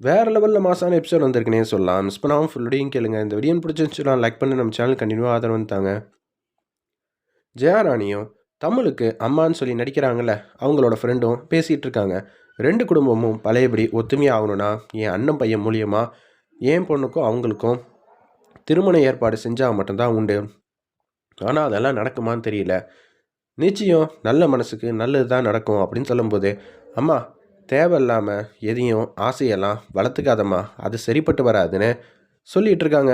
வேறு லெவலில் மாசான எபிசோட் வந்திருக்குனே சொல்லலாம். மிஸ் பண்ணாமல் ஃபுல்லோடையும் கேளுங்க. இந்த வீடியோ பிடிச்சிருந்துச்சுலாம் லைக் பண்ணி. நம்ம சேனல் கண்டினியூவாக ஆதரவு வந்துட்டாங்க ஜெயாராணியும் தமிழுக்கு அம்மான்னு சொல்லி நடிக்கிறாங்கல்ல அவங்களோட ஃப்ரெண்டும் பேசிகிட்டு இருக்காங்க. ரெண்டு குடும்பமும் பழையபடி ஒத்துமையாக ஆகணும்னா என் அண்ணன் பையன் மூலியமாக என் பொண்ணுக்கும் அவங்களுக்கும் திருமண ஏற்பாடு செஞ்சால் மட்டும்தான் உண்டு. ஆனால் அதெல்லாம் நடக்குமான்னு தெரியல. நிச்சயம் நல்ல மனசுக்கு நல்லது தான் நடக்கும் அப்படின்னு சொல்லும்போது அம்மா தேவையில்லாமல் எதையும் ஆசையெல்லாம் வளர்த்துக்காதம்மா அது சரிப்பட்டு வராதுன்னு சொல்லிகிட்டு இருக்காங்க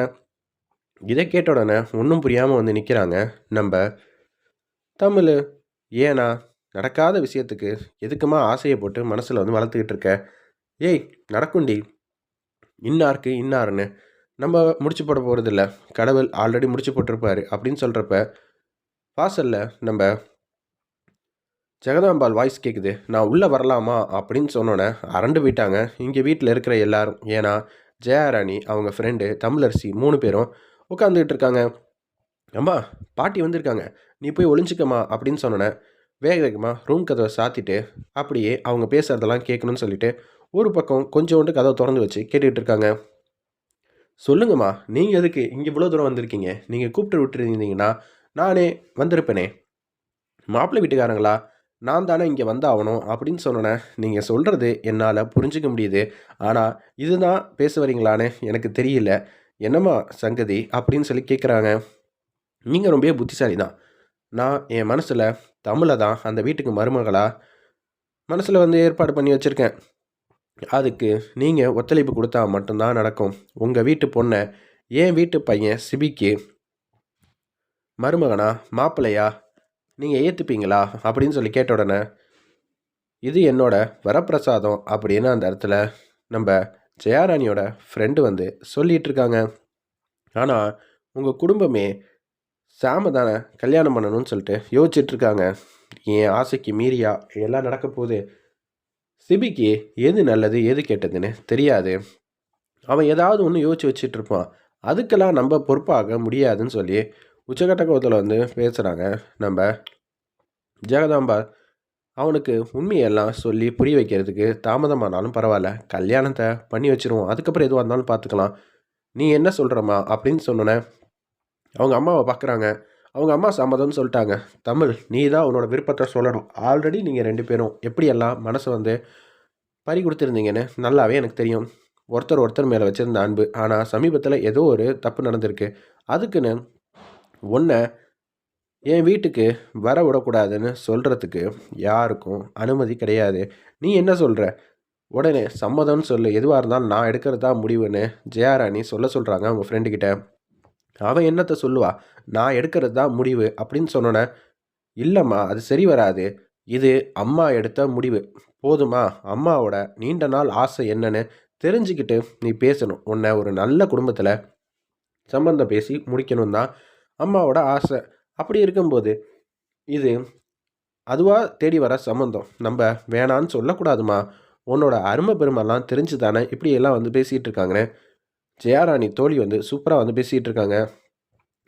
இதை கேட்ட உடனே ஒன்றும் புரியாமல் வந்து நிற்கிறாங்க நம்ம தமிழ். ஏனா நடக்காத விஷயத்துக்கு எதுக்குமா ஆசையை போட்டு மனசில் வந்து வளர்த்துக்கிட்டு இருக்க ஏய் நடக்குண்டி. இன்னாருக்கு இன்னாருன்னு நம்ம முடிச்சு போட போகிறதில்ல கடவுள் ஆல்ரெடி முடிச்சு போட்டிருப்பாரு அப்படின்னு சொல்கிறப்ப வாசலில் நம்ம ஜெகதாம்பாள் வாய்ஸ் கேட்குது நான் உள்ளே வரலாமா? அப்படின்னு சொன்னோன்னே அரண்டு போயிட்டாங்க. இங்கே வீட்டில் இருக்கிற எல்லாரும் ஏன்னா ஜெயாராணி அவங்க ஃப்ரெண்டு தமிழரசி மூணு பேரும் உட்காந்துக்கிட்டு இருக்காங்க. அம்மா பாட்டி வந்திருக்காங்க. நீ போய் ஒளிஞ்சிக்கம்மா அப்படின்னு சொன்னோன்னே வேக வேகமாக ரூம் கதவை சாத்திட்டு அப்படியே அவங்க பேசுகிறதெல்லாம் கேட்கணும்னு சொல்லிட்டு ஒரு பக்கம் கொஞ்சோண்டு கதவை திறந்து வச்சு கேட்டுக்கிட்டு இருக்காங்க. சொல்லுங்கம்மா நீங்கள் எதுக்கு இங்கே இவ்வளோ தூரம் வந்திருக்கீங்க? நீங்கள் கூப்பிட்டு விட்டுருந்தீங்கன்னா நானே வந்திருப்பேனே. மாப்பிள்ளை வீட்டுக்காரங்களா? நான் தானே இங்கே வந்தாகணும் அப்படின்னு சொன்னேன் நீங்கள் சொல்கிறது என்னால் புரிஞ்சிக்க முடியுது. ஆனால் இதுதான் பேச வரீங்களான்னு எனக்கு தெரியல. என்னம்மா சங்கதி அப்படின்னு சொல்லி கேட்குறாங்க நீங்கள் ரொம்ப புத்திசாலி தான் நான் என் மனசில் தமிழை தான் அந்த வீட்டுக்கு மருமகளாக மனசில் வந்து ஏற்பாடு பண்ணி வச்சுருக்கேன். அதுக்கு நீங்கள் ஒத்துழைப்பு கொடுத்தா மட்டும்தான் நடக்கும். உங்கள் வீட்டு பொண்ணை என் வீட்டு பையன் சிபிக்கு மருமகனா மாப்பிள்ளையா நீங்கள் ஏற்றுப்பீங்களா அப்படின்னு சொல்லி கேட்ட உடனே இது என்னோட வரப்பிரசாதம். அப்படின்னு அந்த இடத்துல நம்ம ஜெயாராணியோட ஃப்ரெண்டு வந்து சொல்லிகிட்ருக்காங்க ஆனால் உங்கள் குடும்பமே சாம தானே கல்யாணம் பண்ணணும்னு சொல்லிட்டு யோசிச்சிட்டுருக்காங்க என் ஆசைக்கு மீறியா? எல்லாம் நடக்க போகுது. சிபிக்கு எது நல்லது எது கெட்டதுன்னு தெரியாது. அவன் ஏதாவது ஒன்று யோசிச்சு வச்சுட்டு இருப்பான். அதுக்கெல்லாம் நம்ம பொறுப்பாக முடியாதுன்னு சொல்லி உச்சகட்ட கோபத்தில் வந்து பேசுகிறாங்க நம்ம ஜெகதாம்பா அவனுக்கு உண்மையெல்லாம் சொல்லி புரிய வைக்கிறதுக்கு தாமதமானாலும் பரவாயில்ல. கல்யாணத்தை பண்ணி வச்சுருவோம். அதுக்கப்புறம் எதுவாக இருந்தாலும் பார்த்துக்கலாம் நீ என்ன சொல்கிறம்மா அப்படின்னு சொன்னோன்னே அவங்க அம்மாவை பார்க்குறாங்க அவங்க அம்மா சம்மதம்னு சொல்லிட்டாங்க. தமிழ் நீ தான் உன்னோட விருப்பத்தை சொல்லணும். ஆல்ரெடி நீங்கள் ரெண்டு பேரும் எப்படியெல்லாம் மனசு வந்து பறி கொடுத்துருந்தீங்கன்னு நல்லாவே எனக்கு தெரியும். ஒருத்தர் ஒருத்தர் மேலே வச்சுருந்த அன்பு. ஆனால் சமீபத்தில் ஏதோ ஒரு தப்பு நடந்திருக்கு. அதுக்குன்னு உன்னை என் வீட்டுக்கு வர விடக்கூடாதுன்னு சொல்கிறதுக்கு யாருக்கும் அனுமதி கிடையாது. நீ என்ன சொல்கிற உடனே சம்மதம்னு சொல்லு. எதுவாக இருந்தாலும் நான் எடுக்கிறது தான் முடிவுன்னு ஜெயாராணி சொல்ல சொல்கிறாங்க அவங்க ஃப்ரெண்டுக்கிட்ட அவன் என்னத்தை சொல்லுவா? நான் எடுக்கிறது தான் முடிவு? அப்படின்னு சொன்னோன்னே இல்லைம்மா அது சரி வராது. இது அம்மா எடுத்த முடிவு. போதுமா? அம்மாவோட நீண்ட நாள் ஆசை என்னன்னு தெரிஞ்சுக்கிட்டு நீ பேசணும். உன்னை ஒரு நல்ல குடும்பத்தில் சம்மந்தம் பேசி முடிக்கணும் தான் அம்மாவோட ஆசை. அப்படி இருக்கும்போது இது அதுவாக தேடி வர சம்மந்தம் நம்ம வேணான்னு சொல்லக்கூடாதுமா. உன்னோட அருமை பெருமெல்லாம் தெரிஞ்சு தானே இப்படியெல்லாம் வந்து பேசிகிட்டு இருக்காங்கன்னு. ஜெயாராணி தோழி வந்து சூப்பராக வந்து பேசிகிட்டு இருக்காங்க.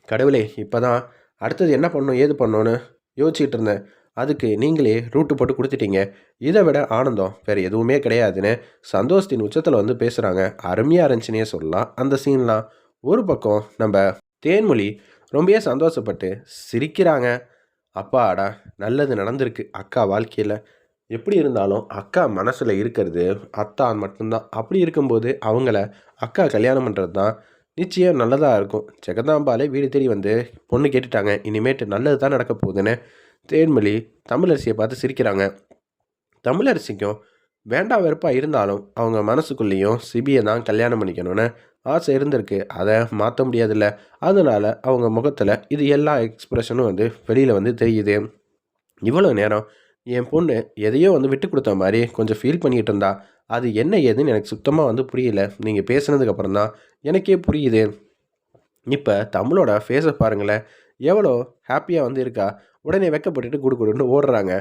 கடவுளே இப்போ தான் அடுத்தது என்ன பண்ணணும் ஏது பண்ணோன்னு யோசிச்சுட்டு இருந்தேன். அதுக்கு நீங்களே ரூட்டு போட்டு கொடுத்துட்டீங்க. இதை விட ஆனந்தம் வேறு எதுவுமே கிடையாதுன்னு சந்தோஷத்தின் உச்சத்தில் வந்து பேசுகிறாங்க அருமையாக இருந்துச்சுன்னே சொல்லலாம். அந்த சீன்லாம் ஒரு பக்கம் நம்ம தேன்மொழி ரொம்பவே சந்தோஷப்பட்டு சிரிக்கிறாங்க. அப்பாடா நல்லது நடந்திருக்கு. அக்கா வாழ்க்கையில் எப்படி இருந்தாலும் அக்கா மனசில் இருக்கிறது அத்தான் மட்டும்தான். அப்படி இருக்கும்போது அவங்கள அக்கா கல்யாணம் பண்ணுறது தான் நிச்சயம் நல்லதாக இருக்கும். ஜெகதாம்பாலே வீடு தேடி வந்து பொண்ணு கேட்டுட்டாங்க. இனிமேட்டு நல்லது தான் நடக்க போகுதுன்னு. தேன்மொழி தமிழரசியை பார்த்து சிரிக்கிறாங்க. தமிழரசிக்கும் வேண்டாம் வெறுப்பாக இருந்தாலும் அவங்க மனசுக்குள்ளேயும் சிபியை தான் கல்யாணம் பண்ணிக்கணும்னு ஆசை இருந்திருக்கு. அதை மாற்ற முடியாதுல்ல. அதனால் அவங்க முகத்தில் இது எல்லா எக்ஸ்ப்ரெஷனும் வந்து வெளியில் வந்து தெரியுது. இவ்வளோ நேரம் என் பொண்ணு எதையோ வந்து விட்டு கொடுத்த மாதிரி கொஞ்சம் ஃபீல் பண்ணிகிட்டு இருந்தா. அது என்ன ஏதுன்னு எனக்கு சுத்தமாக வந்து புரியல. நீங்கள் பேசுனதுக்கப்புறம் தான் எனக்கே புரியுது. இப்போ தமிழோட ஃபேஸை பாருங்களேன். எவ்வளோ ஹாப்பியாக வந்து இருக்கா? உடனே வெக்கப்பட்டுட்டு குடு குடுன்னு ஓடுறாங்க.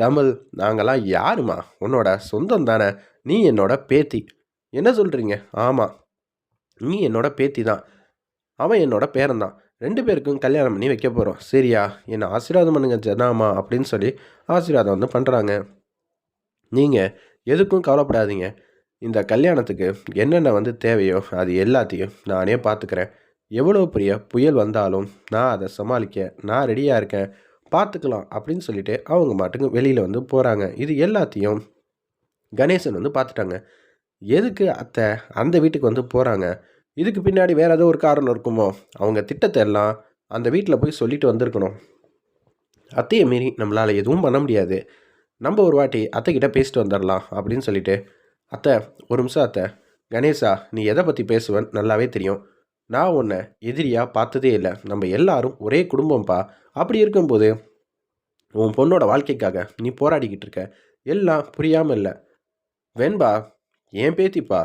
தமிழ் நாங்களாம் யாருமா? உன்னோட சொந்தம் தானே? நீ என்னோட பேத்தி. என்ன சொல்கிறீங்க ஆமாம் நீ என்னோட பேத்தி தான். அவன் என்னோட பேரன்தான் ரெண்டு பேருக்கும் கல்யாணம் பண்ணி வைக்க போகிறோம் சரியா? என்னை ஆசீர்வாதம் பண்ணுங்க ஜனாமா அப்படின்னு சொல்லி ஆசீர்வாதம் வந்து பண்ணுறாங்க நீங்கள் எதுக்கும் கவலைப்படாதீங்க. இந்த கல்யாணத்துக்கு என்னென்ன வந்து தேவையோ அது எல்லாத்தையும் நானே பார்த்துக்கிறேன். எவ்வளோ பெரிய புயல் வந்தாலும் நான் அதை சமாளிக்க நான் ரெடியாக இருக்கேன். பார்த்துக்கலாம் அப்படின்னு சொல்லிட்டு அவங்க மாட்டுக்கு வெளியில் வந்து போகிறாங்க இது எல்லாத்தையும் கணேசன் வந்து பார்த்துட்டாங்க. எதுக்கு அத்தை அந்த வீட்டுக்கு வந்து போகிறாங்க இதுக்கு பின்னாடி வேறு ஏதோ ஒரு காரணம் இருக்குமோ? அவங்க திட்டத்தை எல்லாம் அந்த வீட்டில் போய் சொல்லிட்டு வந்திருக்கணும். அத்தையை மீறி நம்மளால் எதுவும் பண்ண முடியாது. நம்ம ஒரு வாட்டி அத்தைக்கிட்ட பேசிட்டு வந்துடலாம் அப்படின்னு சொல்லிட்டு அத்தை ஒரு நிமிஷம் அத்தை. கணேஷா நீ எதை பற்றி பேசுவேன்னு நல்லாவே தெரியும். நான் உன்னை எதிரியாக பார்த்ததே இல்லை. நம்ம எல்லாரும் ஒரே குடும்பம்ப்பா. அப்படி இருக்கும்போது உன் பொண்ணோட வாழ்க்கைக்காக நீ போராடிக்கிட்டு இருக்க. எல்லாம் புரியாமல் இல்லை. வெண்பா என் பேத்திப்பா?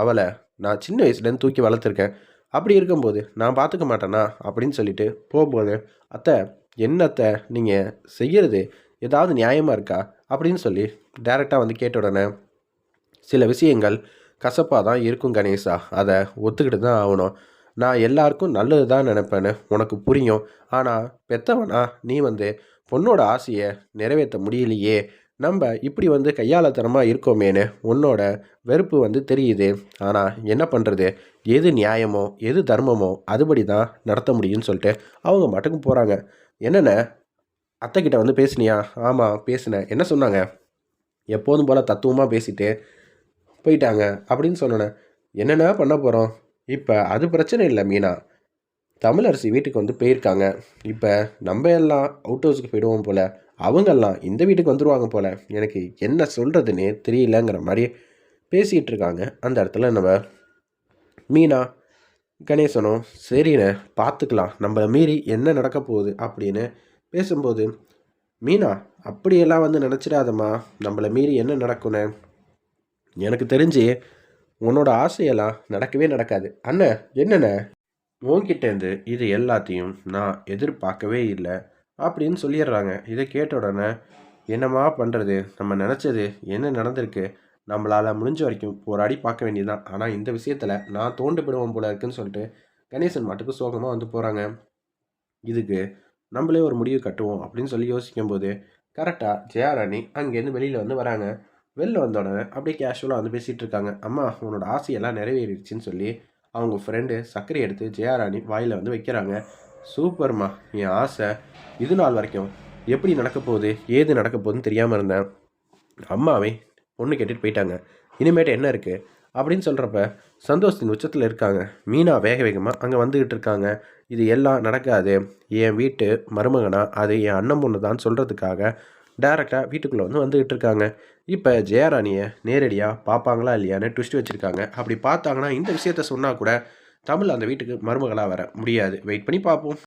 அவளை நான் சின்ன வயசுலேருந்து தூக்கி வளர்த்துருக்கேன். அப்படி இருக்கும்போது நான் பார்த்துக்க மாட்டேனா? அப்படின்னு சொல்லிட்டு போகும்போது அத்தை என்னத்தை நீங்கள் செய்கிறது ஏதாவது நியாயமாக இருக்கா? அப்படின்னு சொல்லி டைரெக்டாக வந்து கேட்ட உடனே சில விஷயங்கள் கசப்பாக தான் இருக்கும் கணேஷா அதை ஒத்துக்கிட்டு தான் ஆகணும். நான் எல்லாருக்கும் நல்லது தான் நினைப்பேன்னு உனக்கு புரியும். ஆனால் பெத்தவனா நீ வந்து பொண்ணோட ஆசையை நிறைவேற்ற முடியலையே. நம்ம இப்படி வந்து கையாளத்தனமாக இருக்கோமேன்னு உன்னோட வெறுப்பு வந்து தெரியுது. ஆனால் என்ன பண்ணுறது எது நியாயமோ எது தர்மமோ அதுபடி தான் நடத்த முடியும்னு சொல்லிட்டு அவங்க மட்டுக்கு போகிறாங்க என்னென்ன? அத்தைக்கிட்ட வந்து பேசுனியா? ஆமாம் பேசினேன். என்ன சொன்னாங்க? எப்போதும் போல் தத்துவமாக பேசிட்டு போயிட்டாங்க அப்படின்னு சொன்னேன். என்னென்ன பண்ண போகிறோம் இப்போ அது பிரச்சனை இல்லை மீனா. தமிழரசி வீட்டுக்கு வந்து போயிருக்காங்க. இப்போ நம்ம எல்லாம் அவுட் ஹவுஸுக்கு போயிடுவோம் போல். அவங்கெல்லாம் இந்த வீட்டுக்கு வந்துடுவாங்க போல். எனக்கு என்ன சொல்கிறதுனே தெரியலங்கிற மாதிரி பேசிகிட்டு இருக்காங்க. அந்த இடத்துல நம்ம மீனா கணேசனும் சரின்னு பார்த்துக்கலாம். நம்மளை மீறி என்ன நடக்க போகுது அப்படின்னு பேசும்போது மீனா அப்படியெல்லாம் வந்து நினச்சிடாதம்மா. நம்மளை மீறி என்ன நடக்குன்னு எனக்கு தெரிஞ்சு உன்னோட ஆசையெல்லாம் நடக்கவே நடக்காது. அண்ணன் என்னண்ண? உன்கிட்டேருந்து இது எல்லாத்தையும் நான் எதிர்பார்க்கவே இல்லை அப்படின்னு சொல்லிடுறாங்க. இதை கேட்ட உடனே என்னம்மா பண்ணுறது நம்ம நினச்சது என்ன நடந்திருக்கு? நம்மளால் முடிஞ்ச வரைக்கும் போராடி பார்க்க வேண்டியதுதான். ஆனால் இந்த விஷயத்தில் நான் தோண்டுபிடுவோம் போல இருக்குன்னு சொல்லிட்டு கணேசன் மாட்டுக்கு சோகமாக வந்து போகிறாங்க இதுக்கு நம்மளே ஒரு முடிவு கட்டுவோம் அப்படின்னு சொல்லி யோசிக்கும்போது கரெக்டாக ஜெயாராணி அங்கேருந்து வெளியில் வந்து வராங்க. வெளில வந்தோடனே அப்படியே கேஷுவலாக வந்து பேசிகிட்டு இருக்காங்க. அம்மா உன்னோட ஆசையெல்லாம் நிறைவேறிடுச்சின்னு சொல்லி அவங்க ஃப்ரெண்டு சர்க்கரை எடுத்து ஜெயாராணி வாயில் வந்து வைக்கிறாங்க. சூப்பர்மா என் ஆசை. இது நாள் வரைக்கும் எப்படி நடக்க போகுது? ஏது நடக்க போகுதுன்னு தெரியாமல் இருந்தேன். அம்மாவே பொண்ணு கேட்டுட்டு போயிட்டாங்க. இனிமேட்டு என்ன இருக்குது அப்படின்னு சொல்கிறப்ப சந்தோஷத்தின் உச்சத்தில் இருக்காங்க. மீனா வேக வேகமாக அங்கே வந்துக்கிட்டு இருக்காங்க. இது எல்லாம் நடக்காது. என் வீட்டு மருமகனா அது என் அண்ணன் பொண்ணு தான் சொல்கிறதுக்காக டேரெக்டாக வீட்டுக்குள்ளே வந்து வந்துக்கிட்டு இருக்காங்க. இப்போ ஜெயராணியை நேரடியாக பார்ப்பாங்களா இல்லையான்னு ட்விஸ்ட் வச்சுருக்காங்க. அப்படி பார்த்தாங்கன்னா இந்த விஷயத்த சொன்னால் கூட தமிழ் அந்த வீட்டுக்கு மருமகளாக வர முடியாது. வெயிட் பண்ணி பார்ப்போம்.